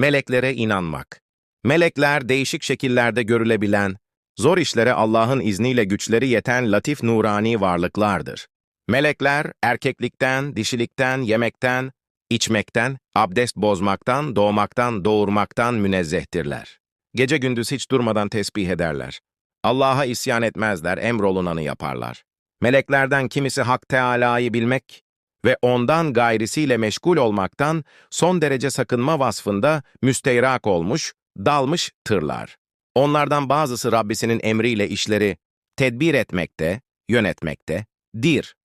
Meleklere inanmak. Melekler değişik şekillerde görülebilen, zor işlere Allah'ın izniyle güçleri yeten latif nurani varlıklardır. Melekler erkeklikten, dişilikten, yemekten, içmekten, abdest bozmaktan, doğmaktan, doğurmaktan münezzehtirler. Gece gündüz hiç durmadan tesbih ederler. Allah'a isyan etmezler, emrolunanı yaparlar. Meleklerden kimisi Hak Teâlâ'yı bilmek ve ondan gayrisiyle meşgul olmaktan son derece sakınma vasfında müsteyrak olmuş, dalmış tırlar. Onlardan bazısı Rabbisinin emriyle işleri tedbir etmekte, yönetmekte, dir.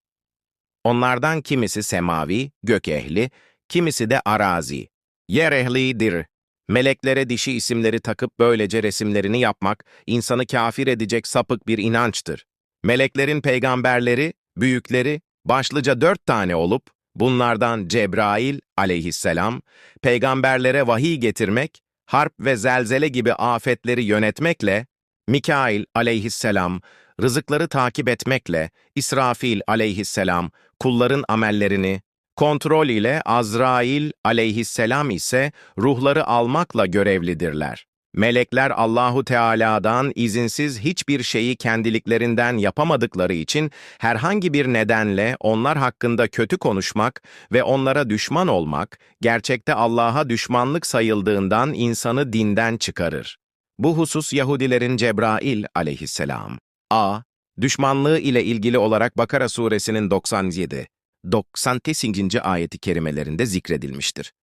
Onlardan kimisi semavi, gök ehli, kimisi de arazi, yer ehlidir. Meleklere dişi isimleri takıp böylece resimlerini yapmak, insanı kafir edecek sapık bir inançtır. Meleklerin peygamberleri, büyükleri, başlıca dört tane olup, bunlardan Cebrail aleyhisselam, peygamberlere vahiy getirmek, harp ve zelzele gibi afetleri yönetmekle, Mikail aleyhisselam, rızıkları takip etmekle, İsrafil aleyhisselam, kulların amellerini, kontrol ile Azrail aleyhisselam ise ruhları almakla görevlidirler. Melekler Allahu Teala'dan izinsiz hiçbir şeyi kendiliklerinden yapamadıkları için herhangi bir nedenle onlar hakkında kötü konuşmak ve onlara düşman olmak, gerçekte Allah'a düşmanlık sayıldığından insanı dinden çıkarır. Bu husus Yahudilerin Cebrail aleyhisselam. A. Düşmanlığı ile ilgili olarak Bakara suresinin 97, 98. ayeti kerimelerinde zikredilmiştir.